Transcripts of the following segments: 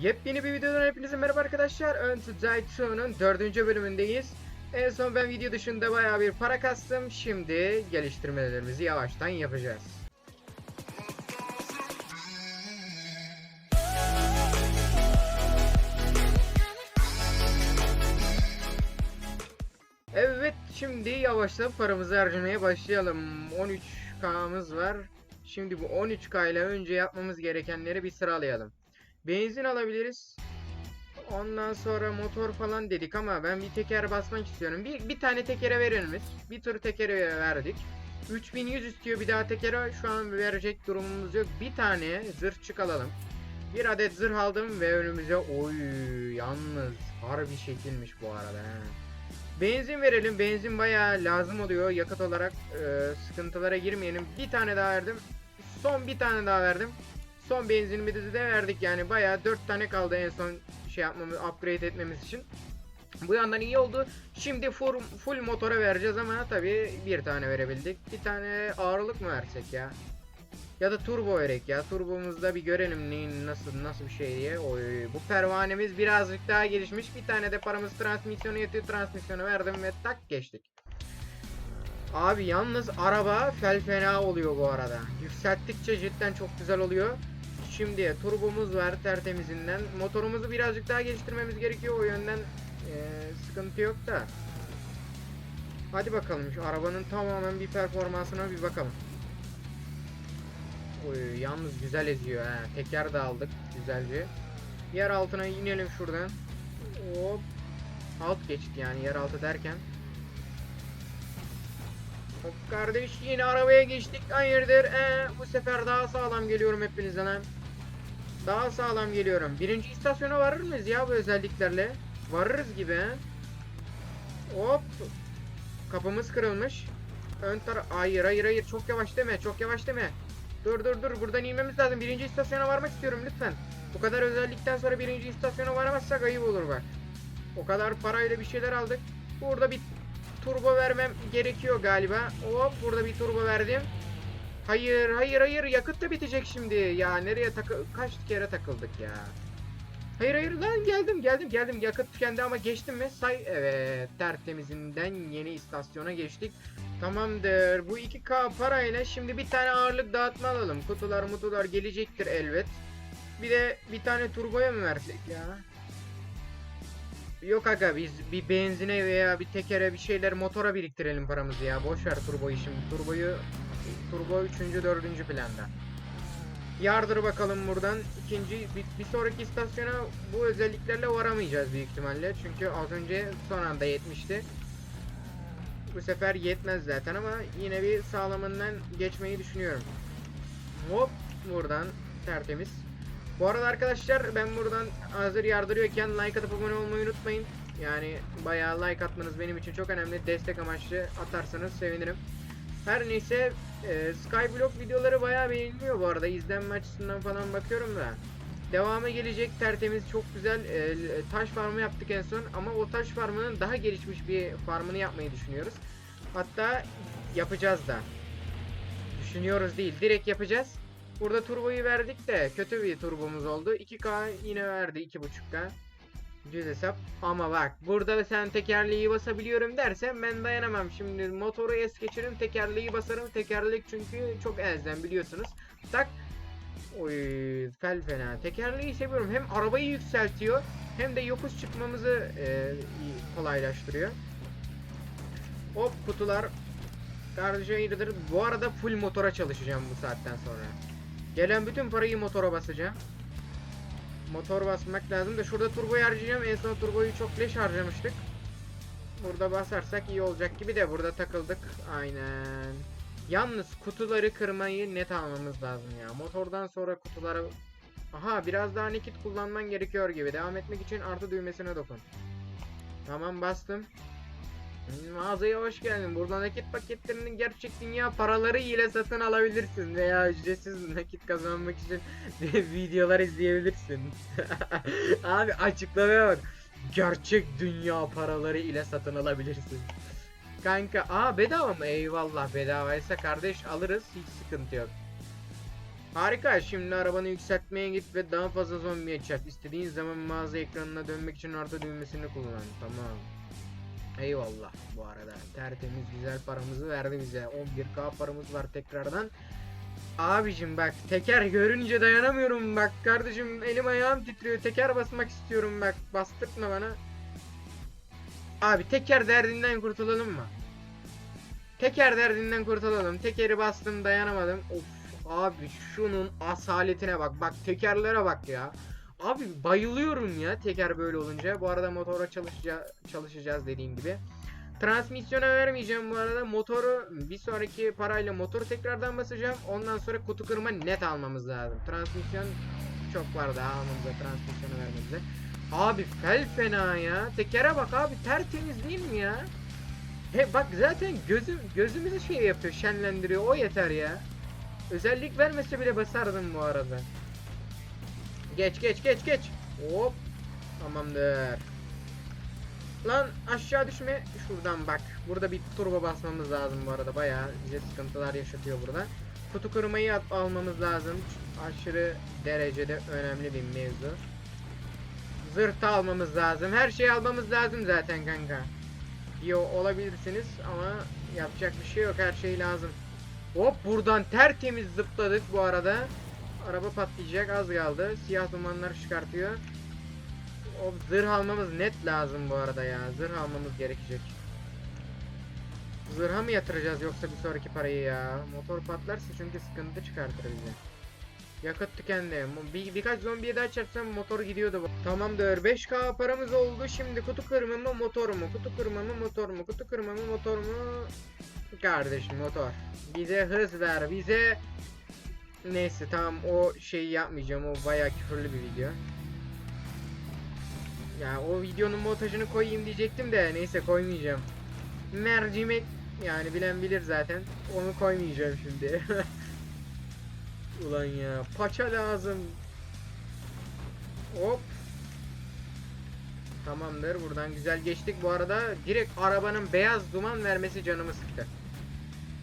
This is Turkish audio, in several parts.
Yepyeni bir videodan hepinize merhaba arkadaşlar. Ön Tuzay 2'nun 4. bölümündeyiz. En son ben video dışında bayağı bir para kastım. Şimdi geliştirmelerimizi yavaştan yapacağız. Evet şimdi yavaştan paramızı harcamaya başlayalım. 13K'mız var. Şimdi bu 13K ile önce yapmamız gerekenleri bir sıralayalım. Benzin alabiliriz. Ondan sonra motor falan dedik ama ben bir teker basmak istiyorum. Bir, bir tane tekere verilmiş. Bir tur tekere verdik. 3100 istiyor bir daha tekere. Şu an verecek durumumuz yok. Bir tane zırhçık alalım. Bir adet zırh aldım ve önümüze oy yalnız harbi şekilmiş bu arada. Benzin verelim. Benzin bayağı lazım oluyor yakıt olarak. e, sıkıntılara girmeyelim. Bir tane daha verdim. Son bir tane daha verdim. Son benzinimizi de verdik yani bayağı 4 tane kaldı en son şey yapmamız, upgrade etmemiz için. Bu yandan iyi oldu. Şimdi full, full motora vereceğiz ama tabii bir tane verebildik. Bir tane ağırlık mı versek ya? Ya da turbo verek ya. Turbomuzda bir görelim neyin nasıl nasıl bir şey diye. Oy, bu pervanemiz birazcık daha gelişmiş. Bir tane de paramız transmisyonu yetiyor. Transmisyonu verdim ve tak geçtik. Abi yalnız araba fel fena oluyor bu arada. Yükselttikçe cidden çok güzel oluyor. Şimdi turbomuz var tertemizinden. Motorumuzu birazcık daha geliştirmemiz gerekiyor. O yönden eee, sıkıntı yok da. Hadi bakalım şu arabanın tamamen bir performansına bir bakalım. Oy, yalnız güzel eziyor ha. Teker de aldık güzelce. Yer altına inelim şuradan. Hop. Alt geçti yani yer altı derken. Hop kardeş yine arabaya geçtik. Hayırdır? Ee, bu sefer daha sağlam geliyorum hepinizden ha. Daha sağlam geliyorum. Birinci istasyona varır mıyız ya bu özelliklerle? Varırız gibi. Hop. Kapımız kırılmış. Ön taraf... Hayır hayır hayır çok yavaş deme çok yavaş deme. Dur dur dur buradan inmemiz lazım. Birinci istasyona varmak istiyorum lütfen. Bu kadar özellikten sonra birinci istasyona varamazsak ayıp olur bak. O kadar parayla bir şeyler aldık. Burada bir turbo vermem gerekiyor galiba. Hop burada bir turbo verdim. Hayır hayır hayır yakıt da bitecek şimdi. Ya nereye takı kaç kere takıldık ya. Hayır hayır lan geldim geldim geldim yakıt tükendi ama geçtim mi? Say evet tertemizinden yeni istasyona geçtik. Tamamdır. Bu 2K parayla şimdi bir tane ağırlık dağıtma alalım. Kutular mutular gelecektir elbet. Bir de bir tane turboya mı versek ya? Yok aga biz bir benzine veya bir tekere bir şeyler motora biriktirelim paramızı ya. Boş ver turboyu şimdi. Turboyu turbo 3. 4. planda. Yardır bakalım buradan. İkinci bir, bir sonraki istasyona bu özelliklerle varamayacağız büyük ihtimalle. Çünkü az önce son anda yetmişti. Bu sefer yetmez zaten ama yine bir sağlamından geçmeyi düşünüyorum. Hop buradan tertemiz. Bu arada arkadaşlar ben buradan hazır yardırıyorken like atıp abone olmayı unutmayın. Yani bayağı like atmanız benim için çok önemli. Destek amaçlı atarsanız sevinirim. Her neyse e, Skyblock videoları bayağı beğeniliyor bu arada. İzlenme açısından falan bakıyorum da. Devamı gelecek tertemiz çok güzel e, taş farmı yaptık en son ama o taş farmının daha gelişmiş bir farmını yapmayı düşünüyoruz. Hatta yapacağız da. Düşünüyoruz değil direkt yapacağız. Burada turboyu verdik de kötü bir turbomuz oldu. 2K yine verdi 2.5K. Düz hesap. Ama bak burada sen tekerleği basabiliyorum dersen ben dayanamam. Şimdi motoru es geçirim tekerleği basarım. Tekerlek çünkü çok elzem biliyorsunuz. Tak. Oy fel fena. Tekerleği seviyorum. Hem arabayı yükseltiyor hem de yokuş çıkmamızı e, kolaylaştırıyor. Hop kutular. Kardeşe iyidir. Bu arada full motora çalışacağım bu saatten sonra. Gelen bütün parayı motora basacağım. Motor basmak lazım da şurada turboyu harcayacağım. En son turboyu çok leş harcamıştık. Burada basarsak iyi olacak gibi de burada takıldık. Aynen. Yalnız kutuları kırmayı net almamız lazım ya. Motordan sonra kutulara... Aha biraz daha nakit kullanman gerekiyor gibi. Devam etmek için artı düğmesine dokun. Tamam bastım. Mağazaya hoş geldin. Burada nakit paketlerinin gerçek dünya paraları ile satın alabilirsin veya ücretsiz nakit kazanmak için videolar izleyebilirsin. Abi açıklamaya bak. Gerçek dünya paraları ile satın alabilirsin. Kanka aa bedava mı? Eyvallah bedavaysa kardeş alırız hiç sıkıntı yok. Harika. Şimdi arabanı yükseltmeye git ve daha fazla zombiye çarp. İstediğin zaman mağaza ekranına dönmek için orta düğmesini kullan. Tamam. Eyvallah bu arada. Tertemiz güzel paramızı verdi bize. 11k paramız var tekrardan. Abicim bak teker görünce dayanamıyorum bak kardeşim elim ayağım titriyor teker basmak istiyorum bak bastırtma bana. Abi teker derdinden kurtulalım mı? Teker derdinden kurtulalım. Tekeri bastım dayanamadım. Of abi şunun asaletine bak. Bak tekerlere bak ya. Abi bayılıyorum ya teker böyle olunca. Bu arada motora çalışacağız, çalışacağız dediğim gibi. Transmisyona vermeyeceğim bu arada. Motoru bir sonraki parayla motoru tekrardan basacağım. Ondan sonra kutu kırma net almamız lazım. Transmisyon çok var daha almamıza transmisyonu vermemize. Abi fel fena ya. Tekere bak abi tertemiz değil mi ya? He bak zaten gözüm gözümüzü şey yapıyor, şenlendiriyor. O yeter ya. Özellik vermese bile basardım bu arada. Geç geç geç geç. Hop. Tamamdır. Lan aşağı düşme. Şuradan bak. Burada bir turbo basmamız lazım bu arada. Bayağı bize sıkıntılar yaşatıyor burada. Kutu kırmayı at- almamız lazım. Aşırı derecede önemli bir mevzu. Zırh almamız lazım. Her şeyi almamız lazım zaten kanka. Yo olabilirsiniz ama yapacak bir şey yok. Her şey lazım. Hop buradan tertemiz zıpladık bu arada. Araba patlayacak az kaldı. Siyah dumanlar çıkartıyor. O zırh almamız net lazım bu arada ya. Zırh almamız gerekecek. Zırha mı yatıracağız yoksa bir sonraki parayı ya? Motor patlarsa çünkü sıkıntı çıkartır bize. Yakıt tükendi. Bir, birkaç zombiye daha çarpsam motor gidiyordu. Tamamdır. 5k paramız oldu. Şimdi kutu kırma mı motor mu? Kutu kırma mı motor mu? Kutu kırma mı motor mu? Kardeşim motor. Bize hız ver. Bize Neyse tamam o şeyi yapmayacağım. O bayağı küfürlü bir video. Ya o videonun montajını koyayım diyecektim de neyse koymayacağım. Mercimek yani bilen bilir zaten. Onu koymayacağım şimdi. Ulan ya paça lazım. Hop. Tamamdır buradan güzel geçtik. Bu arada direkt arabanın beyaz duman vermesi canımı sıktı.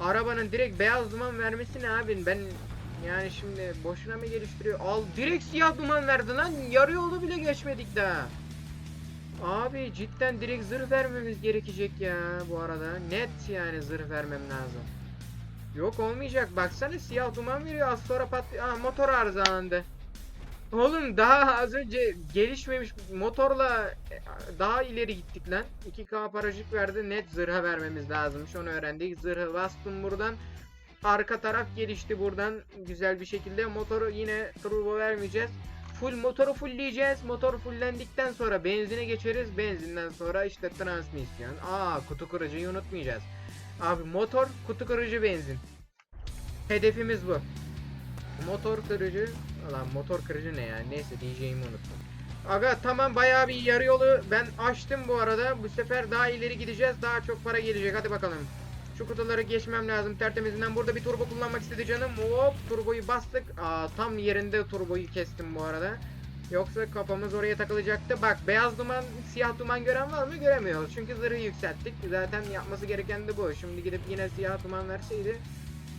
Arabanın direkt beyaz duman vermesi ne abi? Ben yani şimdi boşuna mı geliştiriyor? Al direkt siyah duman verdi lan. Yarı yolu bile geçmedik daha. Abi cidden direkt zırh vermemiz gerekecek ya bu arada. Net yani zırh vermem lazım. Yok olmayacak. Baksana siyah duman veriyor. Az sonra pat Aa, motor arızalandı. Oğlum daha az önce gelişmemiş motorla e, daha ileri gittik lan. 2K paracık verdi. Net zırha vermemiz lazımmış. Onu öğrendik. Zırhı bastım buradan. Arka taraf gelişti buradan güzel bir şekilde. Motoru yine turbo vermeyeceğiz. Full motoru fullleyeceğiz. Motor fulllendikten sonra benzine geçeriz. Benzinden sonra işte transmisyon. Aa kutu kırıcıyı unutmayacağız. Abi motor kutu kırıcı benzin. Hedefimiz bu. Motor kırıcı. Lan motor kırıcı ne ya? Neyse diyeceğimi unuttum. Aga tamam bayağı bir yarı yolu ben açtım bu arada. Bu sefer daha ileri gideceğiz. Daha çok para gelecek. Hadi bakalım. Şu kutuları geçmem lazım tertemizinden. Burada bir turbo kullanmak istedi canım. Hop turboyu bastık. Aa, tam yerinde turboyu kestim bu arada. Yoksa kafamız oraya takılacaktı. Bak beyaz duman, siyah duman gören var mı? Göremiyoruz. Çünkü zırhı yükselttik. Zaten yapması gereken de bu. Şimdi gidip yine siyah duman verseydi.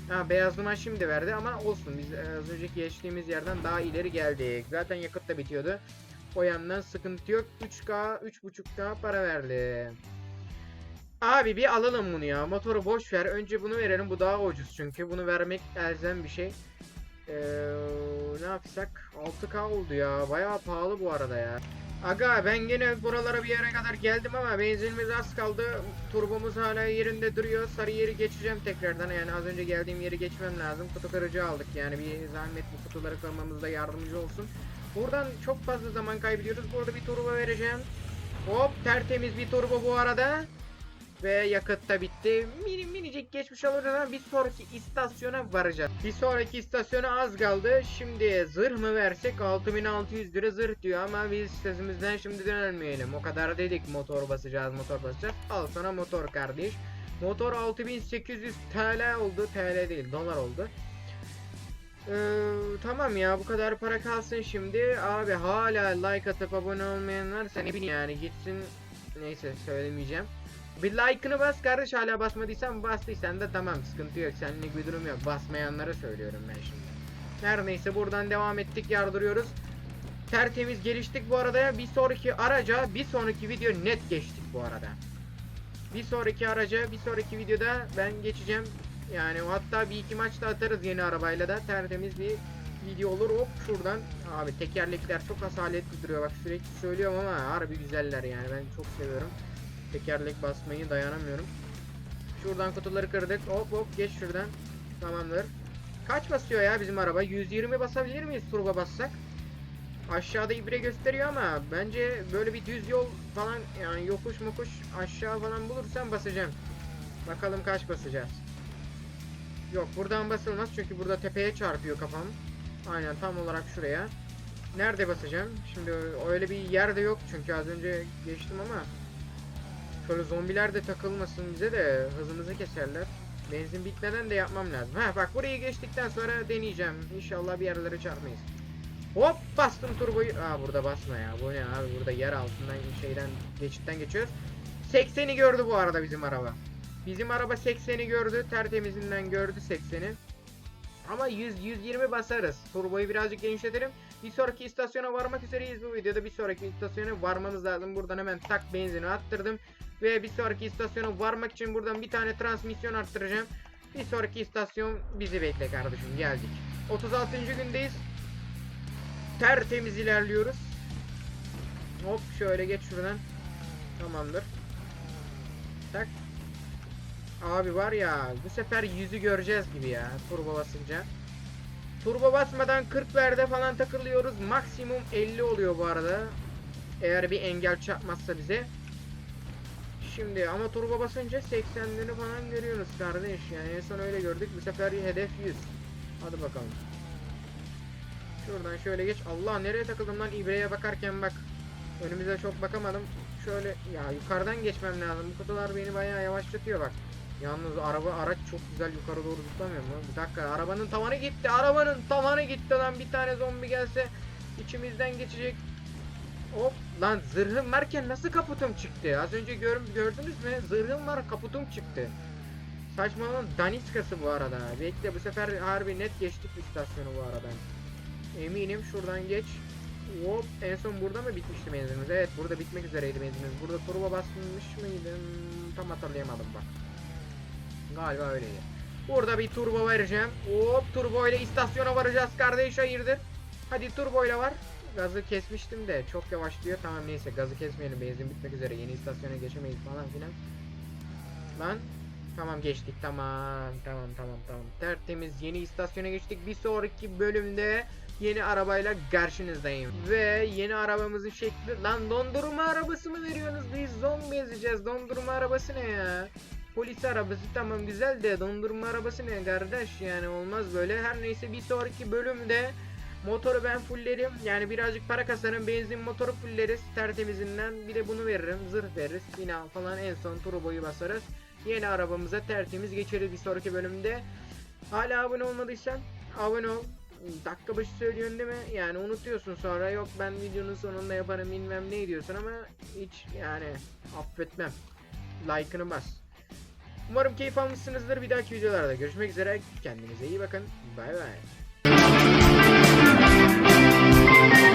Ha beyaz duman şimdi verdi ama olsun. Biz e, az önceki geçtiğimiz yerden daha ileri geldik. Zaten yakıt da bitiyordu. O yandan sıkıntı yok. 3K, 3.5K para verdi. Abi bir alalım bunu ya. Motoru boş ver. Önce bunu verelim. Bu daha ucuz çünkü. Bunu vermek elzem bir şey. Ee, ne yapsak? 6K oldu ya. Bayağı pahalı bu arada ya. Aga ben gene buralara bir yere kadar geldim ama benzinimiz az kaldı. Turbomuz hala yerinde duruyor. Sarı yeri geçeceğim tekrardan. Yani az önce geldiğim yeri geçmem lazım. Kutu kırıcı aldık. Yani bir zahmet bu kutuları kırmamızda yardımcı olsun. Buradan çok fazla zaman kaybediyoruz. Burada bir turbo vereceğim. Hop tertemiz bir turbo bu arada. Ve yakıt da bitti. Mini minicik geçmiş olacağız ama bir sonraki istasyona varacağız. Bir sonraki istasyona az kaldı. Şimdi zırh mı versek 6600 lira zırh diyor ama biz sesimizden şimdi dönelmeyelim. O kadar dedik motor basacağız motor basacağız. Al sana motor kardeş. Motor 6800 TL oldu. TL değil dolar oldu. Ee, tamam ya bu kadar para kalsın şimdi. Abi hala like atıp abone olmayan varsa ne bileyim yani gitsin. Neyse söylemeyeceğim. Bir like'ını bas kardeş hala basmadıysan bastıysan da tamam sıkıntı yok senlik bir durum yok basmayanlara söylüyorum ben şimdi. Her neyse buradan devam ettik yardırıyoruz. Tertemiz geliştik bu arada. Bir sonraki araca bir sonraki video net geçtik bu arada. Bir sonraki araca bir sonraki videoda ben geçeceğim. Yani hatta bir iki maç da atarız yeni arabayla da tertemiz bir video olur. Hop şuradan. Abi tekerlekler çok asaletli duruyor bak sürekli söylüyorum ama harbi güzeller yani ben çok seviyorum. Tekerlek basmayı dayanamıyorum. Şuradan kutuları kırdık. Hop hop geç şuradan. Tamamdır. Kaç basıyor ya bizim araba? 120 basabilir miyiz turbo bassak? Aşağıda ibre gösteriyor ama bence böyle bir düz yol falan yani yokuş mokuş aşağı falan bulursam basacağım. Bakalım kaç basacağız. Yok buradan basılmaz çünkü burada tepeye çarpıyor kafam. Aynen tam olarak şuraya. Nerede basacağım? Şimdi öyle bir yerde yok çünkü az önce geçtim ama Şöyle zombiler de takılmasın bize de hızımızı keserler. Benzin bitmeden de yapmam lazım. Ha bak burayı geçtikten sonra deneyeceğim. İnşallah bir yerlere çarpmayız. Hop bastım turboyu. Aa burada basma ya. Bu ne abi burada yer altından şeyden geçitten geçiyoruz. 80'i gördü bu arada bizim araba. Bizim araba 80'i gördü. Tertemizinden gördü 80'i. Ama 100 120 basarız. Turboyu birazcık genişletelim. Bir sonraki istasyona varmak üzereyiz bu videoda. Bir sonraki istasyona varmamız lazım. Buradan hemen tak benzini attırdım. Ve bir sonraki istasyona varmak için buradan bir tane transmisyon arttıracağım. Bir sonraki istasyon bizi bekle kardeşim geldik. 36. gündeyiz. Tertemiz ilerliyoruz. Hop şöyle geç şuradan. Tamamdır. Tak. Abi var ya bu sefer yüzü göreceğiz gibi ya turbo basınca. Turbo basmadan 40'lerde falan takılıyoruz. Maksimum 50 oluyor bu arada. Eğer bir engel çarpmazsa bize. Şimdi ama turbo basınca 80'leri falan görüyoruz kardeş. Yani en son öyle gördük. Bu sefer hedef 100. Hadi bakalım. Şuradan şöyle geç. Allah nereye takıldım lan ibreye bakarken bak. Önümüze çok bakamadım. Şöyle ya yukarıdan geçmem lazım. Bu kutular beni bayağı yavaşlatıyor bak. Yalnız araba araç çok güzel yukarı doğru zıplamıyor mu? Bir dakika arabanın tavanı gitti. Arabanın tavanı gitti lan bir tane zombi gelse içimizden geçecek. Hop lan zırhım varken nasıl kaputum çıktı? Az önce gör, gördünüz mü? Zırhım var kaputum çıktı. Saçmalama daniskası bu arada. Bekle bu sefer harbi net geçtik istasyonu bu arada. Eminim şuradan geç. Hop en son burada mı bitmişti benzinimiz? Evet burada bitmek üzereydi benzinimiz. Burada turbo basmış mıydım? Tam hatırlayamadım bak. Galiba öyleydi. Burada bir turbo vereceğim. Hop turbo ile istasyona varacağız kardeş hayırdır. Hadi turbo ile var. Gazı kesmiştim de çok yavaşlıyor. Tamam neyse gazı kesmeyelim. Benzin bitmek üzere. Yeni istasyona geçemeyiz falan filan. Lan Tamam geçtik tamam tamam tamam tamam tertemiz yeni istasyona geçtik bir sonraki bölümde yeni arabayla karşınızdayım ve yeni arabamızın şekli lan dondurma arabası mı veriyorsunuz biz zombi ezeceğiz dondurma arabası ne ya polis arabası tamam güzel de dondurma arabası ne kardeş yani olmaz böyle her neyse bir sonraki bölümde Motoru ben fulllerim. Yani birazcık para kasarım. Benzin motoru fulleriz. Tertemizinden. Bir de bunu veririm. Zırh veririz. Bina falan en son turboyu basarız. Yeni arabamıza tertemiz geçeriz bir sonraki bölümde. Hala abone olmadıysan abone ol. Dakika başı söylüyorsun değil mi? Yani unutuyorsun sonra yok ben videonun sonunda yaparım bilmem ne diyorsun ama hiç yani affetmem. Like'ını bas. Umarım keyif almışsınızdır. Bir dahaki videolarda görüşmek üzere. Kendinize iyi bakın. Bay bay. Thank you.